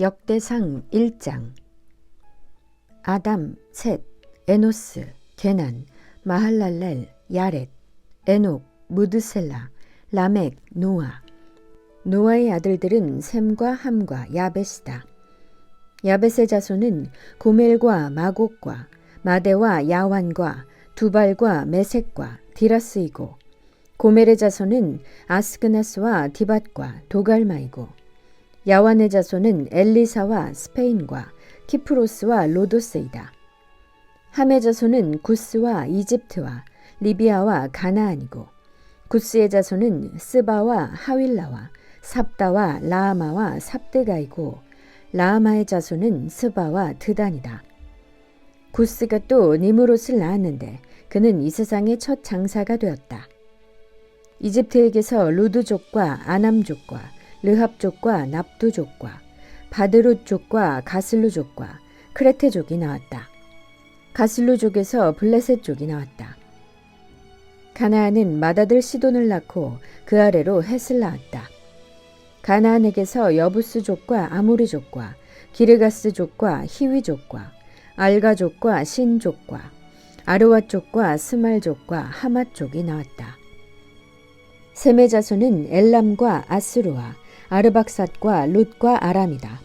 역대상 1장 아담, 셋, 에노스, 게난, 마할랄렐, 야렛, 에녹, 무드셀라, 라멕, 노아. 노아의 아들들은 셈과 함과 야벳이다. 야벳의 자손은 고멜과 마곡과 마대와 야완과 두발과 메색과 디라스이고 고멜의 자손은 아스그나스와 디밧과 도갈마이고 야완의 자손은 엘리사와 스페인과 키프로스와 로도스이다. 함의 자손은 구스와 이집트와 리비아와 가나안이고 구스의 자손은 스바와 하윌라와 삽다와 라아마와 삽드가이고 라아마의 자손은 스바와 드단이다. 구스가 또 니무롯을 낳았는데 그는 이 세상의 첫 장사가 되었다. 이집트에게서 루드족과 아남족과 르합족과 납두족과 바드룻족과 가슬루족과 크레테족이 나왔다. 가슬루족에서 블레셋족이 나왔다. 가나안은 맏아들 시돈을 낳고 그 아래로 헷을 낳았다. 가나안에게서 여부스족과 아모리족과 기르가스족과 히위족과 알가족과 신족과 아르와족과 스말족과 하맛족이 나왔다. 셈의 자손은 엘람과 아스루와 아르박삿과 룻과 아람이다.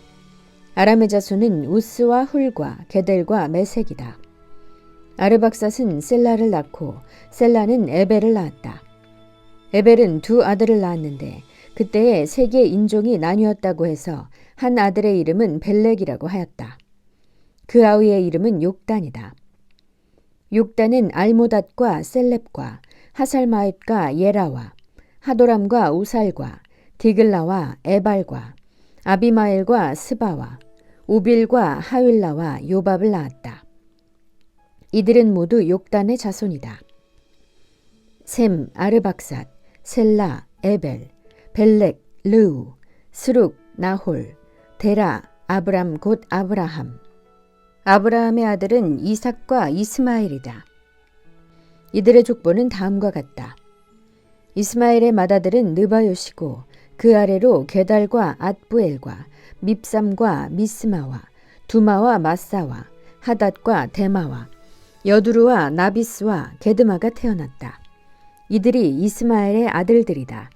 아람의 자손은 우스와 훌과 게델과 메색이다. 아르박삿은 셀라를 낳고 셀라는 에벨을 낳았다. 에벨은 두 아들을 낳았는데 그때에 세계 인종이 나뉘었다고 해서 한 아들의 이름은 벨렉이라고 하였다. 그 아우의 이름은 욕단이다. 욕단은 알모닷과 셀렙과 하살마읒과 예라와 하도람과 우살과 디글라와 에발과 아비마엘과 스바와 오빌과 하윌라와 요밥을 낳았다. 이들은 모두 욕단의 자손이다. 셈, 아르박삿, 셀라, 에벨, 벨렉, 르우, 스룩, 나홀, 데라, 아브람 곧 아브라함. 아브라함의 아들은 이삭과 이스마엘이다. 이들의 족보는 다음과 같다. 이스마엘의 맏아들은 느바요시고 그 아래로 게달과 앗부엘과 밉삼과 미스마와 두마와 마사와 하닷과 데마와 여두루와 나비스와 게드마가 태어났다. 이들이 이스마엘의 아들들이다.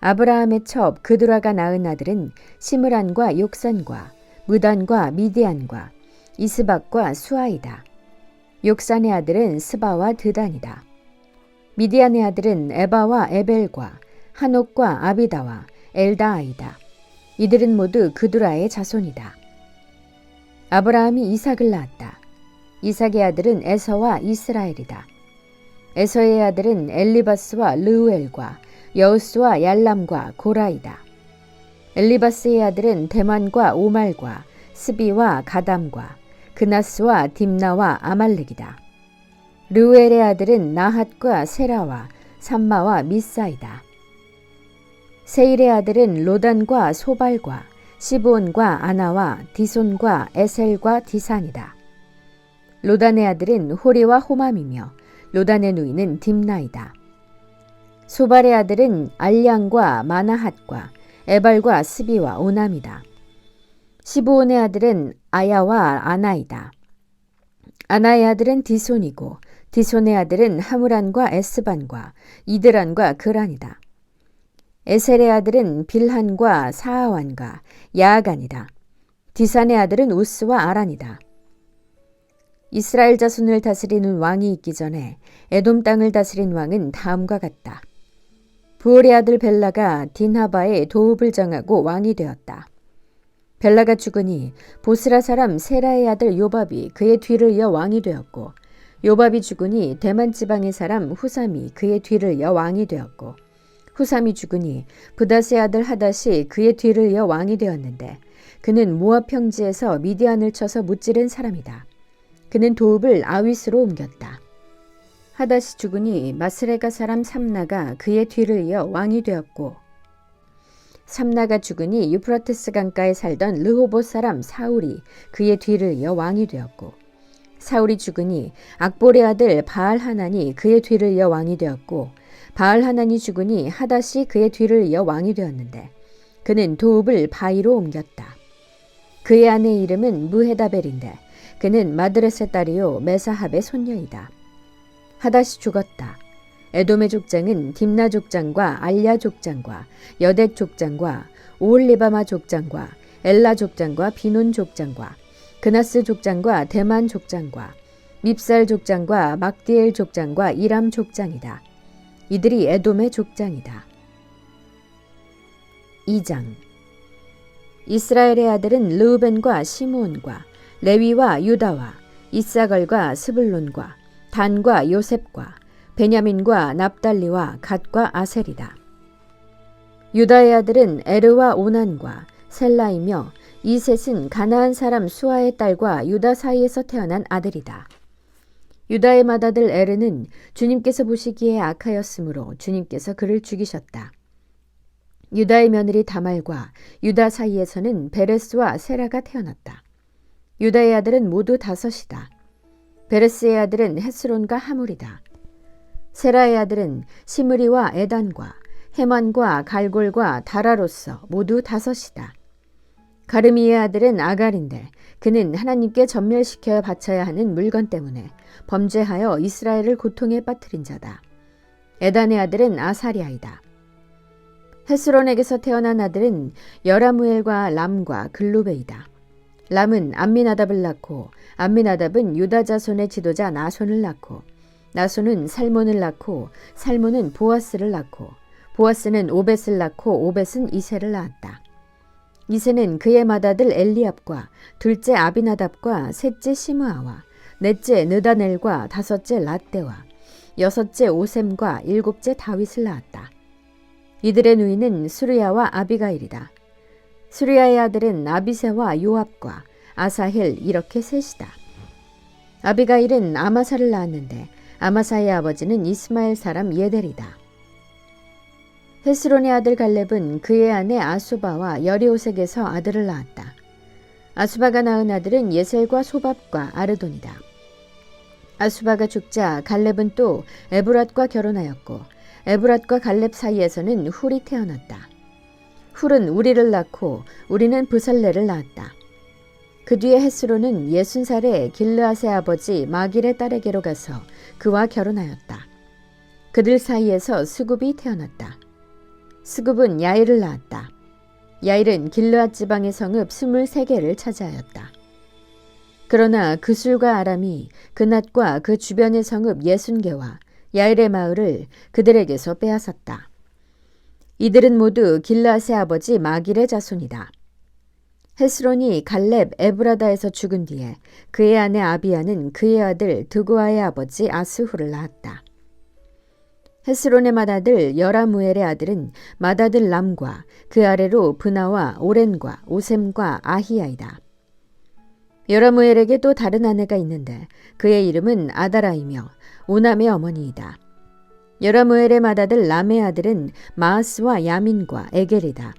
아브라함의 첩 그드라가 낳은 아들은 시므란과 욕산과 무단과 미디안과 이스박과 수아이다. 욕산의 아들은 스바와 드단이다. 미디안의 아들은 에바와 에벨과 한옥과 아비다와 엘다아이다. 이들은 모두 그두라의 자손이다. 아브라함이 이삭을 낳았다. 이삭의 아들은 에서와 이스라엘이다. 에서의 아들은 엘리바스와 르우엘과 여우스와 얄람과 고라이다. 엘리바스의 아들은 대만과 오말과 스비와 가담과 그나스와 딥나와 아말렉이다. 르우엘의 아들은 나핫과 세라와 삼마와 미사이다. 세일의 아들은 로단과 소발과 시브온과 아나와 디손과 에셀과 디산이다. 로단의 아들은 호리와 호맘이며 로단의 누이는 딥나이다. 소발의 아들은 알량과 마나핫과 에발과 스비와 오남이다. 시브온의 아들은 아야와 아나이다. 아나의 아들은 디손이고 디손의 아들은 하무란과 에스반과 이드란과 그란이다. 에셀의 아들은 빌한과 사하완과 야아간이다. 디산의 아들은 우스와 아란이다. 이스라엘 자손을 다스리는 왕이 있기 전에 에돔 땅을 다스린 왕은 다음과 같다. 부올의 아들 벨라가 딘하바의 도읍을 정하고 왕이 되었다. 벨라가 죽으니 보스라 사람 세라의 아들 요밥이 그의 뒤를 이어 왕이 되었고 요밥이 죽으니 대만 지방의 사람 후삼이 그의 뒤를 이어 왕이 되었고 후삼이 죽으니 부다스의 아들 하닷이 그의 뒤를 이어 왕이 되었는데 그는 모압 평지에서 미디안을 쳐서 무찌른 사람이다. 그는 도읍을 아윗으로 옮겼다. 하닷이 죽으니 마스레가 사람 삼나가 그의 뒤를 이어 왕이 되었고 삼나가 죽으니 유프라테스 강가에 살던 르호봇 사람 사울이 그의 뒤를 이어 왕이 되었고 사울이 죽으니 악볼의 아들 바알 하나니 그의 뒤를 이어 왕이 되었고 바알 하나니 죽으니 하닷이 그의 뒤를 이어 왕이 되었는데 그는 도읍을 바이로 옮겼다. 그의 아내 이름은 무헤다벨인데 그는 마드레세 딸이요 메사합의 손녀이다. 하닷이 죽었다. 에돔의 족장은 딥나 족장과 알야 족장과 여댓 족장과 오홀리바마 족장과 엘라 족장과 비논 족장과 그나스 족장과 대만 족장과 밉살 족장과 막디엘 족장과 이람 족장이다. 이들이 에돔의 족장이다. 2장 이스라엘의 아들은 르우벤과 시므온과 레위와 유다와 이사걸과 스불론과 단과 요셉과 베냐민과 납달리와 갓과 아셀이다. 유다의 아들은 에르와 오난과 셀라이며 이 셋은 가나안 사람 수아의 딸과 유다 사이에서 태어난 아들이다. 유다의 맏아들 에르는 주님께서 보시기에 악하였으므로 주님께서 그를 죽이셨다. 유다의 며느리 다말과 유다 사이에서는 베레스와 세라가 태어났다. 유다의 아들은 모두 다섯이다. 베레스의 아들은 헤스론과 하물이다. 세라의 아들은 시므리와 에단과 헤만과 갈골과 다라로서 모두 다섯이다. 가르미의 아들은 아갈인데 그는 하나님께 전멸시켜 바쳐야 하는 물건 때문에 범죄하여 이스라엘을 고통에 빠뜨린 자다. 에단의 아들은 아사리아이다. 헤스론에게서 태어난 아들은 여라무엘과 람과 글루베이다. 람은 암미나답을 낳고 암미나답은 유다 자손의 지도자 나손을 낳고 나손은 살몬을 낳고 살몬은 보아스를 낳고 보아스는 오벳을 낳고 오벳은 이세를 낳았다. 이세는 그의 맏아들 엘리압과 둘째 아비나답과 셋째 시므아와 넷째 느다넬과 다섯째 라떼와 여섯째 오셈과 일곱째 다윗을 낳았다. 이들의 누이는 수르야와 아비가일이다. 수르야의 아들은 아비세와 요압과 아사헬 이렇게 셋이다. 아비가일은 아마사를 낳았는데 아마사의 아버지는 이스마엘 사람 예델이다. 헤스론의 아들 갈렙은 그의 아내 아수바와 여리오색에서 아들을 낳았다. 아수바가 낳은 아들은 예셀과 소밥과 아르돈이다. 아수바가 죽자 갈렙은 또 에브랏과 결혼하였고 에브랏과 갈렙 사이에서는 훌이 태어났다. 훌은 우리를 낳고 우리는 부살레를 낳았다. 그 뒤에 헤스로는 예순 살에 길르앗의 아버지 마길의 딸에게로 가서 그와 결혼하였다. 그들 사이에서 수굽이 태어났다. 수굽은 야일을 낳았다. 야일은 길르앗 지방의 성읍 23개를 차지하였다. 그러나 그술과 아람이 그낫과 그 주변의 성읍 60개와 야일의 마을을 그들에게서 빼앗았다. 이들은 모두 길라스의 아버지 마길의 자손이다. 헤스론이 갈렙 에브라다에서 죽은 뒤에 그의 아내 아비아는 그의 아들 드고아의 아버지 아스후를 낳았다. 헤스론의 맏아들 여라무엘의 아들은 맏아들 람과 그 아래로 브나와 오렌과 오셈과 아히야이다. 여라무엘에게 또 다른 아내가 있는데 그의 이름은 아다라이며 오남의 어머니이다. 여라무엘의 맏아들 람의 아들은 마아스와 야민과 에겔이다.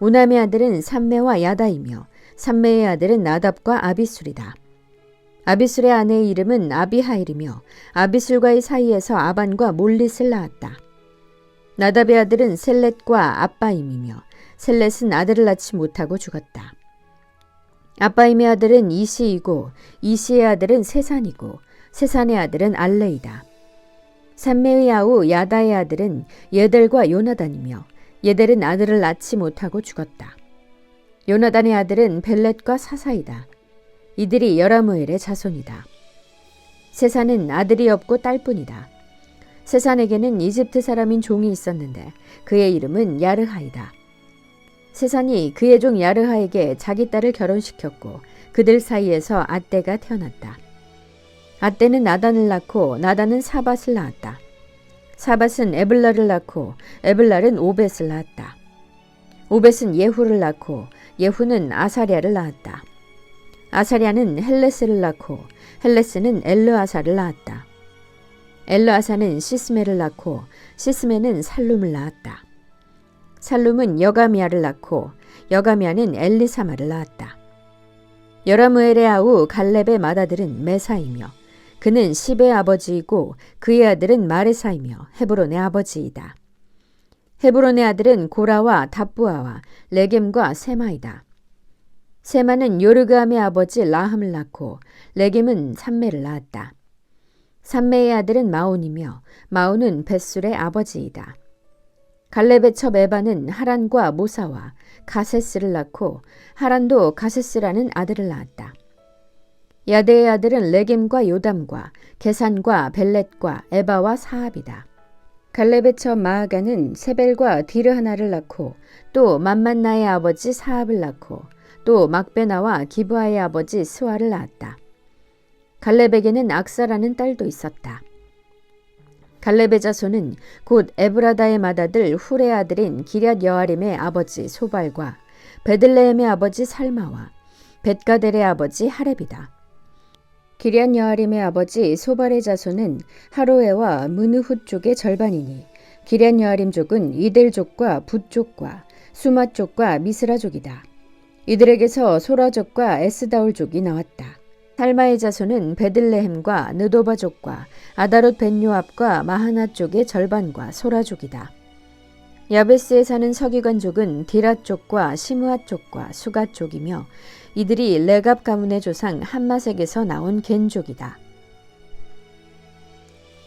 오남의 아들은 삼매와 야다이며 삼매의 아들은 나답과 아비술이다. 아비술의 아내의 이름은 아비하일이며 아비술과의 사이에서 아반과 몰릿을 낳았다. 나답의 아들은 셀렛과 아빠임이며 셀렛은 아들을 낳지 못하고 죽었다. 아빠임의 아들은 이시이고 이시의 아들은 세산이고 세산의 아들은 알레이다. 삼매의 아우 야다의 아들은 예델과 요나단이며 예델은 아들을 낳지 못하고 죽었다. 요나단의 아들은 벨렛과 사사이다. 이들이 여라무엘의 자손이다. 세산은 아들이 없고 딸뿐이다. 세산에게는 이집트 사람인 종이 있었는데 그의 이름은 야르하이다. 세산이 그의 종 야르하에게 자기 딸을 결혼시켰고 그들 사이에서 아떼가 태어났다. 아떼는 나단을 낳고 나단은 사밧을 낳았다. 사밧은 에블라를 낳고 에블라는 오벳을 낳았다. 오벳은 예후를 낳고 예후는 아사리아를 낳았다. 아사리아는 헬레스를 낳고 헬레스는 엘르아사를 낳았다. 엘르아사는 시스메를 낳고 시스메는 살룸을 낳았다. 살룸은 여가미아를 낳고 여가미아는 엘리사마를 낳았다. 여라무엘의 아우 갈렙의 맏아들은 메사이며 그는 시베의 아버지이고 그의 아들은 마레사이며 헤브론의 아버지이다. 헤브론의 아들은 고라와 답부아와 레겜과 세마이다. 세마는 요르그암의 아버지 라함을 낳고 레겜은 삼매를 낳았다. 삼매의 아들은 마온이며 마온은 벳술의 아버지이다. 갈렙의 첩 에바는 하란과 모사와 가세스를 낳고 하란도 가세스라는 아들을 낳았다. 야데의 아들은 레겜과 요담과 게산과 벨렛과 에바와 사합이다. 갈렙의 첩 마아가는 세벨과 디르 하나를 낳고 또 만만나의 아버지 사합을 낳고 또 막베나와 기브아의 아버지 스와를 낳았다. 갈렙에게는 악사라는 딸도 있었다. 갈렙의 자손은 곧 에브라다의 맏아들 후레 아들인 기럇 여아림의 아버지 소발과 베들레헴의 아버지 살마와 벳가델의 아버지 하렙이다. 기럇 여아림의 아버지 소발의 자손은 하로에와 무느훗 쪽의 절반이니 기럇 여아림 족은 이델족과 붓족과 수마족과 미스라족이다. 이들에게서 소라족과 에스다올족이 나왔다. 살마의 자손은 베들레헴과 느도바족과 아다롯 벤요압과 마하나 쪽의 절반과 소라족이다. 야베스에 사는 서기관족은 디라 쪽과 시므아 쪽과 수가 쪽이며 이들이 레갑 가문의 조상 한마색에서 나온 겐족이다.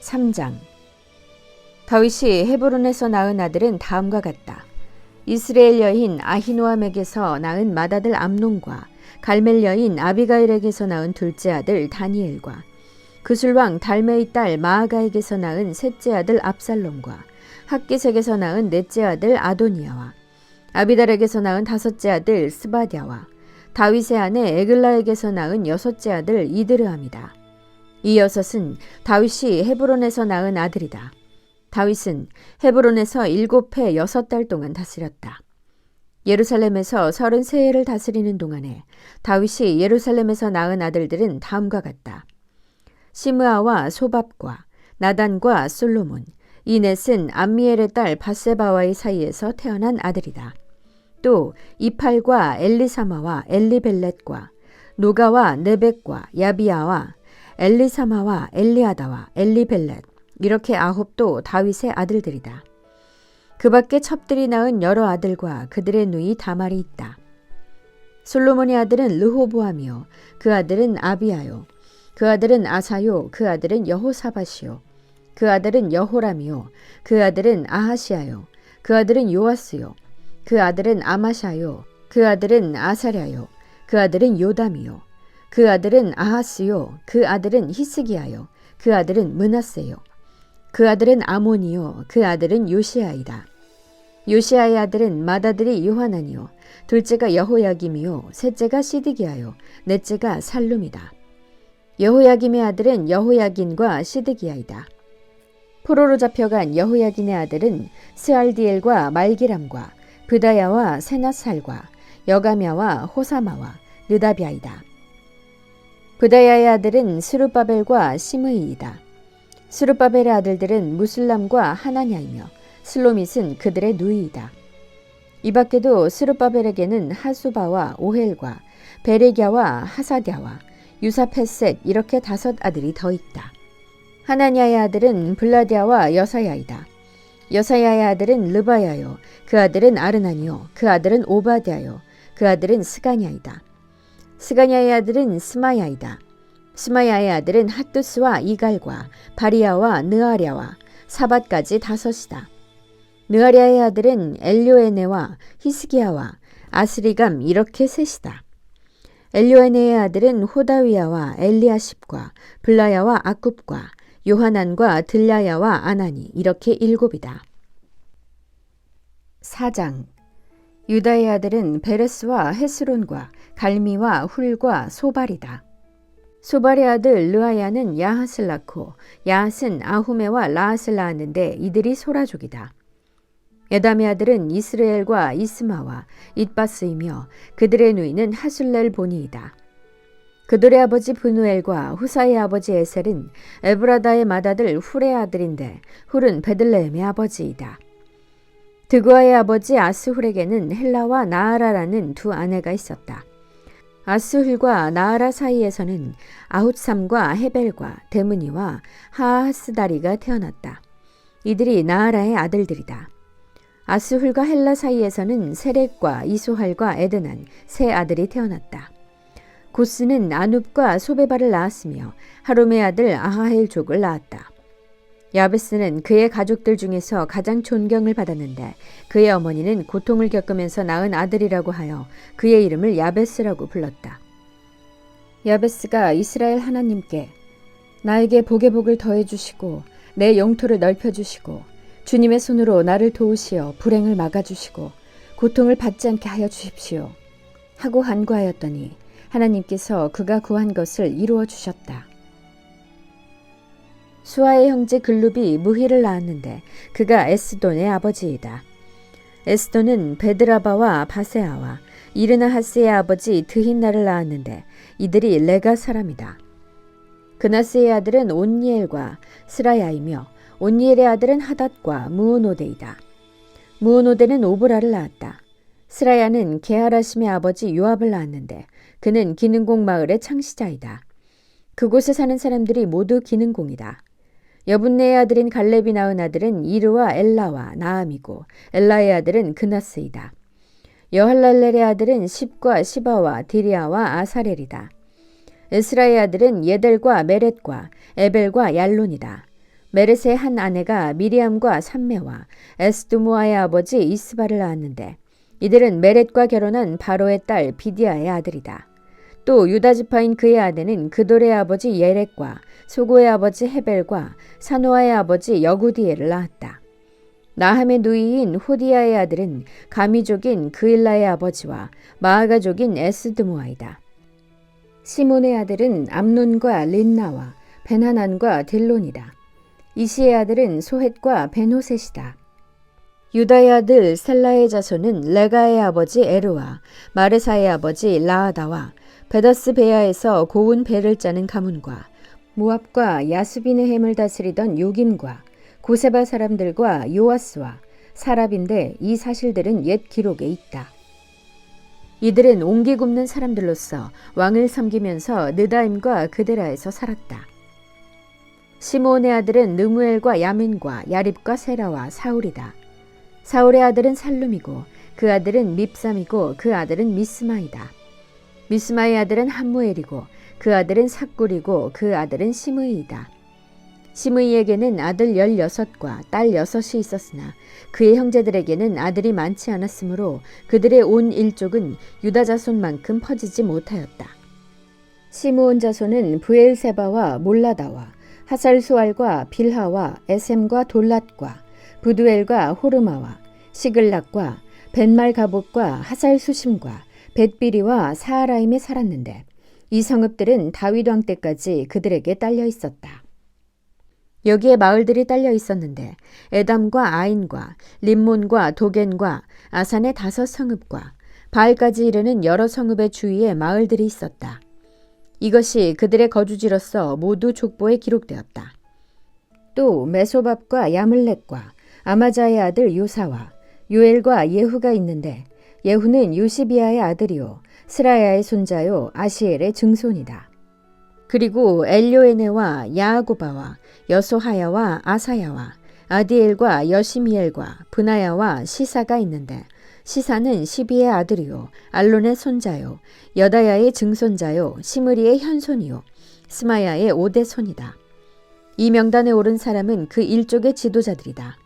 3장 다윗이 헤브론에서 낳은 아들은 다음과 같다. 이스라엘 여인 아히노암에게서 낳은 맏아들 암논과 갈멜 여인 아비가일에게서 낳은 둘째 아들 다니엘과 그술왕 달메의 딸 마아가에게서 낳은 셋째 아들 압살롬과 학기색에서 낳은 넷째 아들 아도니아와 아비달에게서 낳은 다섯째 아들 스바디아와 다윗의 아내 에글라에게서 낳은 여섯째 아들 이드르함이다. 이 여섯은 다윗이 헤브론에서 낳은 아들이다. 다윗은 헤브론에서 일곱 해 여섯 달 동안 다스렸다. 예루살렘에서 서른 세 해를 다스리는 동안에 다윗이 예루살렘에서 낳은 아들들은 다음과 같다. 시므아와 소밥과 나단과 솔로몬, 이 넷은 암미엘의 딸 바세바와의 사이에서 태어난 아들이다. 또 이팔과 엘리사마와 엘리벨렛과 노가와 네벡과 야비아와 엘리사마와 엘리아다와 엘리벨렛 이렇게 아홉도 다윗의 아들들이다. 그 밖에 첩들이 낳은 여러 아들과 그들의 누이 다말이 있다. 솔로몬의 아들은 르호보암이요 그 아들은 아비아요 그 아들은 아사요 그 아들은 여호사바시요 그 아들은 여호람이요 그 아들은 아하시아요 그 아들은 요아스요 그 아들은 아마샤요 그 아들은 아사랴요 그 아들은 요담이요 그 아들은 아하스요 그 아들은 히스기야요 그 아들은 문하세요 그 아들은 아몬이요. 그 아들은 요시아이다. 요시아의 아들은 맏아들이 요하나니요. 둘째가 여호야김이요. 셋째가 시드기야요. 넷째가 살룸이다. 여호야김의 아들은 여호야긴과 시드기야이다. 포로로 잡혀간 여호야긴의 아들은 스알디엘과 말기람과 브다야와 세나살과 여가мя와 호사마와 느다비아이다. 브다야의 아들은 스루바벨과 시므이이다. 스루바벨의 아들들은 무슬람과 하나냐이며 슬로밋은 그들의 누이이다. 이 밖에도 스루바벨에게는 하수바와 오헬과 베레갸와 하사디아와 유사페셋 이렇게 다섯 아들이 더 있다. 하나냐의 아들은 블라디아와 여사야이다. 여사야의 아들은 르바야요. 그 아들은 아르나니요. 그 아들은 오바디아요. 그 아들은 스가냐이다. 스가냐의 아들은 스마야이다. 스마야의 아들은 핫두스와 이갈과 바리아와 느아랴와 사밧까지 다섯이다. 느아랴의 아들은 엘료에네와 히스기야와 아스리감 이렇게 셋이다. 엘료에네의 아들은 호다위야와 엘리아십과 블라야와 아굽과 요하난과 들라야와 아나니 이렇게 일곱이다. 4장 유다의 아들은 베레스와 헤스론과 갈미와 훌과 소발이다. 소발의 아들 르아야는 야핫을 낳고 야핫은 아후메와 라핫을 낳았는데 이들이 소라족이다. 에담의 아들은 이스라엘과 이스마와 잇바스이며 그들의 누이는 하술렐 보니이다. 그들의 아버지 브누엘과 후사의 아버지 에셀은 에브라다의 맏아들 훌의 아들인데 훌은 베들레헴의 아버지이다. 드그아의 아버지 아스훌에게는 헬라와 나아라라는 두 아내가 있었다. 아스훌과 나아라 사이에서는 아훗삼과 헤벨과 데므니와 하하스다리가 태어났다. 이들이 나아라의 아들들이다. 아스훌과 헬라 사이에서는 세렉과 이소할과 에드난 세 아들이 태어났다. 고스는 아눕과 소베바를 낳았으며 하롬의 아들 아하헬 족을 낳았다. 야베스는 그의 가족들 중에서 가장 존경을 받았는데 그의 어머니는 고통을 겪으면서 낳은 아들이라고 하여 그의 이름을 야베스라고 불렀다. 야베스가 이스라엘 하나님께 나에게 복의 복을 더해 주시고 내 영토를 넓혀 주시고 주님의 손으로 나를 도우시어 불행을 막아 주시고 고통을 받지 않게 하여 주십시오 하고 간구하였더니 하나님께서 그가 구한 것을 이루어 주셨다. 수아의 형제 글룹이 무희를 낳았는데 그가 에스돈의 아버지이다. 에스돈은 베드라바와 바세아와 이르나하스의 아버지 드힌나를 낳았는데 이들이 레가 사람이다. 그나스의 아들은 온니엘과 스라야이며 온니엘의 아들은 하닷과 무오노데이다. 무오노데는 오브라를 낳았다. 스라야는 게하라심의 아버지 요압을 낳았는데 그는 기능공 마을의 창시자이다. 그곳에 사는 사람들이 모두 기능공이다. 여분네의 아들인 갈렙이 낳은 아들은 이르와 엘라와 나암이고 엘라의 아들은 그나스이다. 여할랄렐의 아들은 십과 시바와 디리아와 아사렐이다. 에스라의 아들은 예델과 메렛과 에벨과 얄론이다. 메렛의 한 아내가 미리암과 삼메와 에스두모아의 아버지 이스바를 낳았는데 이들은 메렛과 결혼한 바로의 딸 비디아의 아들이다. 또 유다 지파인 그의 아내는 그돌의 아버지 예렉과 소고의 아버지 헤벨과 사노아의 아버지 여구디엘을 낳았다. 나함의 누이인 호디아의 아들은 가미족인 그일라의 아버지와 마아가족인 에스드모아이다. 시몬의 아들은 암논과 린나와 베나난과 딜론이다. 이시의 아들은 소헷과 베노셋이다. 유다의 아들 셀라의 자손은 레가의 아버지 에르와 마르사의 아버지 라아다와 베다스 베아에서 고운 배를 짜는 가문과 모압과 야수빈의 햄을 다스리던 요김과 고세바 사람들과 요아스와 사랍인데 이 사실들은 옛 기록에 있다. 이들은 옹기 굽는 사람들로서 왕을 섬기면서 느다임과 그데라에서 살았다. 시몬의 아들은 느무엘과 야민과 야립과 세라와 사울이다. 사울의 아들은 살룸이고 그 아들은 밉삼이고 그 아들은 미스마이다. 미스마의 아들은 함무엘이고 그 아들은 삭굴이고 그 아들은 시므이이다. 시므이에게는 아들 열여섯과 딸 여섯이 있었으나 그의 형제들에게는 아들이 많지 않았으므로 그들의 온 일족은 유다 자손만큼 퍼지지 못하였다. 시므온 자손은 브엘세바와 몰라다와 하살수알과 빌하와 에셈과 돌랏과 부두엘과 호르마와 시글락과 벤말 가봇과 하살수심과 벳비리와 사하라임에 살았는데 이 성읍들은 다윗 왕 때까지 그들에게 딸려 있었다. 여기에 마을들이 딸려 있었는데 에담과 아인과 림몬과 도겐과 아산의 다섯 성읍과 바알까지 이르는 여러 성읍의 주위에 마을들이 있었다. 이것이 그들의 거주지로서 모두 족보에 기록되었다. 또 메소밥과 야물렉과 아마자의 아들 요사와 요엘과 예후가 있는데 예후는 요시비아의 아들이요 스라야의 손자요 아시엘의 증손이다. 그리고 엘료에네와 야아고바와 여소하야와 아사야와 아디엘과 여시미엘과 브나야와 시사가 있는데 시사는 시비의 아들이요 알론의 손자요 여다야의 증손자요 시므리의 현손이요 스마야의 오대 손이다. 이 명단에 오른 사람은 그 일족의 지도자들이다.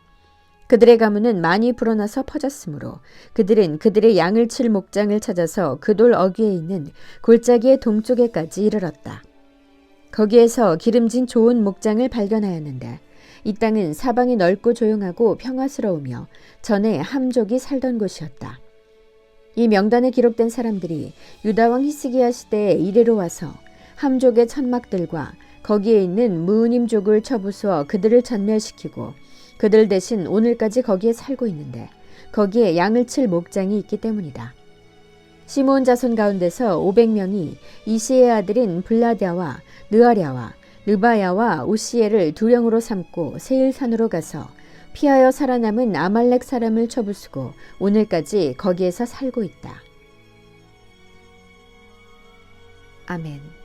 그들의 가문은 많이 불어나서 퍼졌으므로 그들은 그들의 양을 칠 목장을 찾아서 그 돌 어귀에 있는 골짜기의 동쪽에까지 이르렀다. 거기에서 기름진 좋은 목장을 발견하였는데 이 땅은 사방이 넓고 조용하고 평화스러우며 전에 함족이 살던 곳이었다. 이 명단에 기록된 사람들이 유다왕 히스기야 시대에 이래로 와서 함족의 천막들과 거기에 있는 무은임족을 쳐부수어 그들을 전멸시키고 그들 대신 오늘까지 거기에 살고 있는데 거기에 양을 칠 목장이 있기 때문이다. 시몬 자손 가운데서 500명이 이시의 아들인 블라디아와 느아랴와 르바야와 우시엘을 두령으로 삼고 세일산으로 가서 피하여 살아남은 아말렉 사람을 쳐부수고 오늘까지 거기에서 살고 있다. 아멘.